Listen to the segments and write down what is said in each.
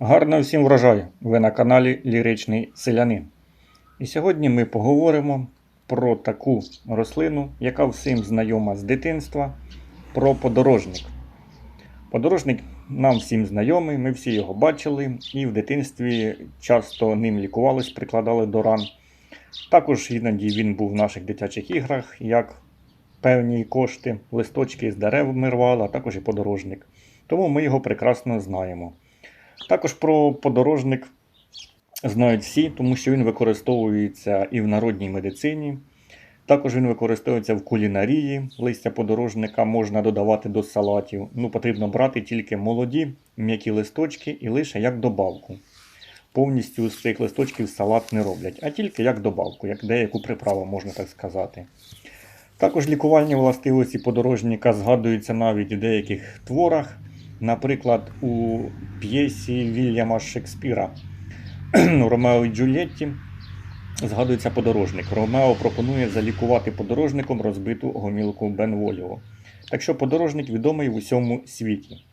Гарного всім врожаю! Ви на каналі Ліричний Селянин. І сьогодні ми поговоримо про таку рослину, яка всім знайома з дитинства, про подорожник. Подорожник нам всім знайомий, ми всі його бачили і в дитинстві часто ним лікувались, прикладали до ран. Також іноді він був в наших дитячих іграх, як певні кошти, листочки з дерев ми рвали, а також і подорожник. Тому ми його прекрасно знаємо. Також про подорожник знають всі, тому що він використовується і в народній медицині. Також він використовується в кулінарії. Листя подорожника можна додавати до салатів. Ну, потрібно брати тільки молоді, м'які листочки і лише як добавку. Повністю з цих листочків салат не роблять, а тільки як добавку, як деяку приправу, можна так сказати. Також лікувальні властивості подорожника згадуються навіть у деяких творах. Наприклад, у п'єсі Вільяма Шекспіра Ромео і Джульєтті згадується подорожник. Ромео пропонує залікувати подорожником розбиту гомілку Бенволіо. Так що подорожник відомий в усьому світі.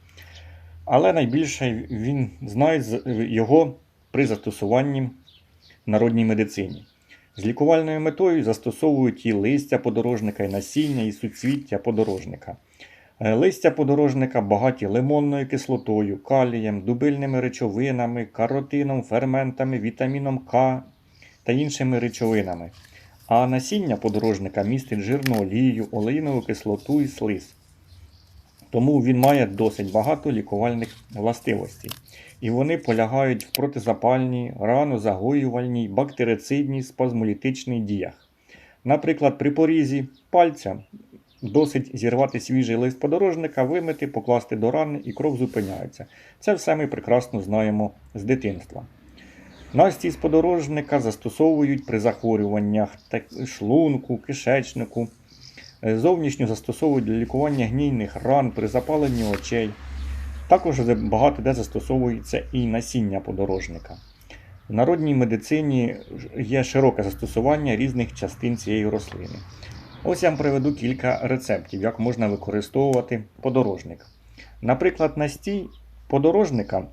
Але найбільше він знає його при застосуванні народній медицині. З лікувальною метою застосовують і листя подорожника, і насіння, і суцвіття подорожника. Е, Листя подорожника багаті лимонною кислотою, калієм, дубильними речовинами, каротином, ферментами, вітаміном К та іншими речовинами. А насіння подорожника містить жирну олію, олеїнову кислоту і слиз. Тому він має досить багато лікувальних властивостей. І вони полягають в протизапальній, ранозагоювальній, бактерицидній, спазмолітичній діях. Наприклад, при порізі пальця досить зірвати свіжий лист подорожника, вимити, покласти до рани і кров зупиняється. Це все ми прекрасно знаємо з дитинства. Насті з подорожника застосовують при захворюваннях шлунку, кишечнику. Е, Зовнішньо застосовують для лікування гнійних ран при запаленні очей. Також багато де застосовується і насіння подорожника. В народній медицині є широке застосування різних частин цієї рослини. Ось я вам приведу кілька рецептів, як можна використовувати подорожник. Наприклад, настій подорожника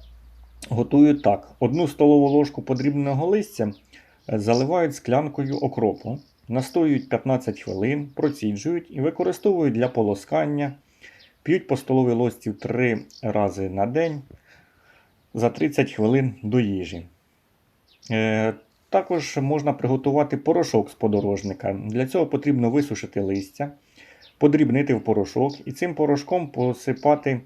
готують так: одну столову ложку подрібного листя е, заливають склянкою окропу, настоюють 15 хвилин, проціджують і використовують для полоскання, п'ють по столовій ложці 3 рази на день за 30 хвилин до їжі. Також можна приготувати порошок з подорожника. Для цього потрібно висушити листя, подрібнити в порошок і цим порошком посипати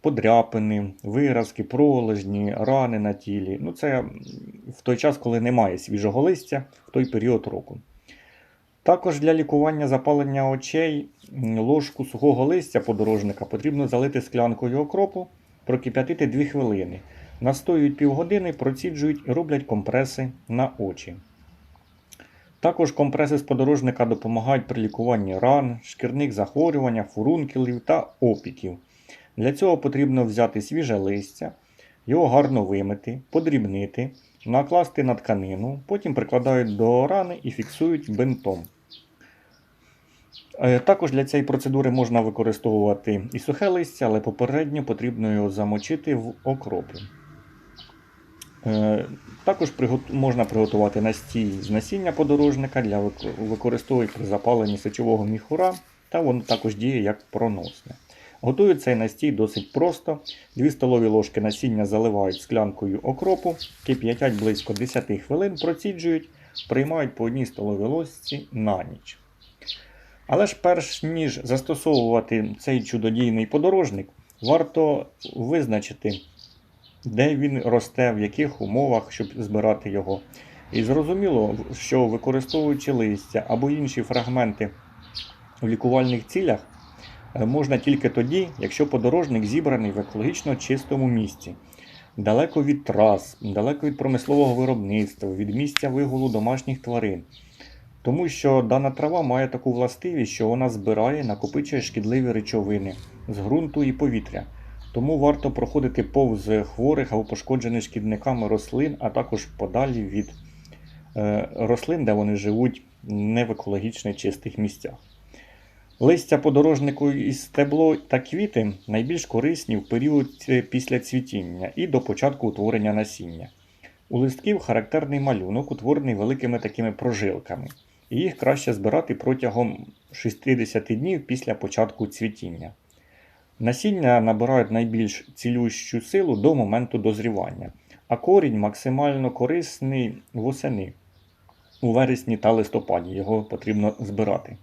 подряпини, виразки, пролежні, рани на тілі. Ну, це в той час, коли немає свіжого листя, в той період року. Також для лікування запалення очей ложку сухого листя подорожника потрібно залити склянкою окропу, прокип'ятити 2 хвилини. Настоюють півгодини, проціджують і роблять компреси на очі. Також компреси з подорожника допомагають при лікуванні ран, шкірних захворювань, фурункулів та опіків. Для цього потрібно взяти свіже листя, його гарно вимити, подрібнити, накласти на тканину, потім прикладають до рани і фіксують бинтом. Е, Також для цієї процедури можна використовувати і сухе листя, але попередньо потрібно його замочити в окропі. Е, Також можна приготувати настій з насіння подорожника для вик- використовують при запаленні сечового міхура, та воно також діє як проносне. Готують цей настій досить просто. 2 столові ложки насіння заливають склянкою окропу, кип'ятять близько 10 хвилин, проціджують, приймають по одній столовій ложці на ніч. Але ж перш ніж застосовувати цей чудодійний подорожник, варто визначити, де він росте, в яких умовах, щоб збирати його. І зрозуміло, що використовуючи листя або інші фрагменти в лікувальних цілях, е, можна тільки тоді, якщо подорожник зібраний в екологічно чистому місці, далеко від трас, далеко від промислового виробництва, від місця вигулу домашніх тварин. Тому що дана трава має таку властивість, що вона збирає, накопичує шкідливі речовини з ґрунту і повітря. Тому варто проходити повз хворих або пошкоджених шкідниками рослин, а також подалі від е, рослин, де вони живуть не в екологічно чистих місцях. Листя подорожнику і стебло та квіти найбільш корисні в період е, після цвітіння і до початку утворення насіння. У листків характерний малюнок, утворений великими такими прожилками, і їх краще збирати протягом 60 днів після початку цвітіння. Насіння набирають найбільш цілющу силу до моменту дозрівання, а корінь максимально корисний восени. У вересні та листопаді його потрібно збирати.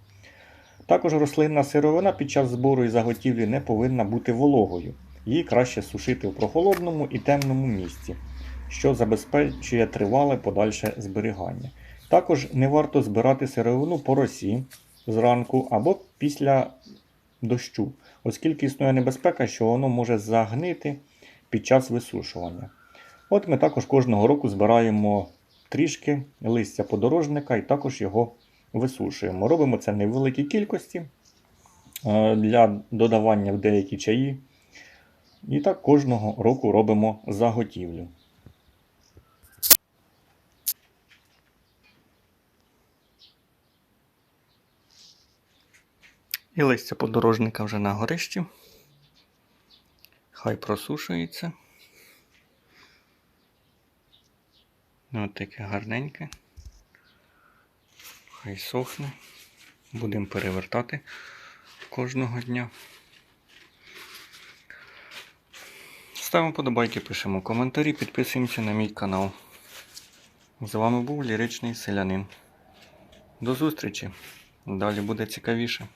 Також рослинна сировина під час збору і заготівлі не повинна бути вологою. Її краще сушити в прохолодному і темному місці, що забезпечує тривале подальше зберігання. Також не варто збирати сировину по росі зранку або після дощу, оскільки існує небезпека, що воно може загнити під час висушування. От ми також кожного року збираємо трішки листя подорожника і також його висушуємо. Робимо це не в великій кількості е, для додавання в деякі чаї. І так кожного року робимо заготівлю. І листя подорожника вже на горищі. Хай просушується. Ось таке гарненьке. Хай сохне. Будемо перевертати кожного дня. Ставимо подобайки, пишемо коментарі, підписуємося на мій канал. З вами був ліричний селянин. До зустрічі! Далі буде цікавіше.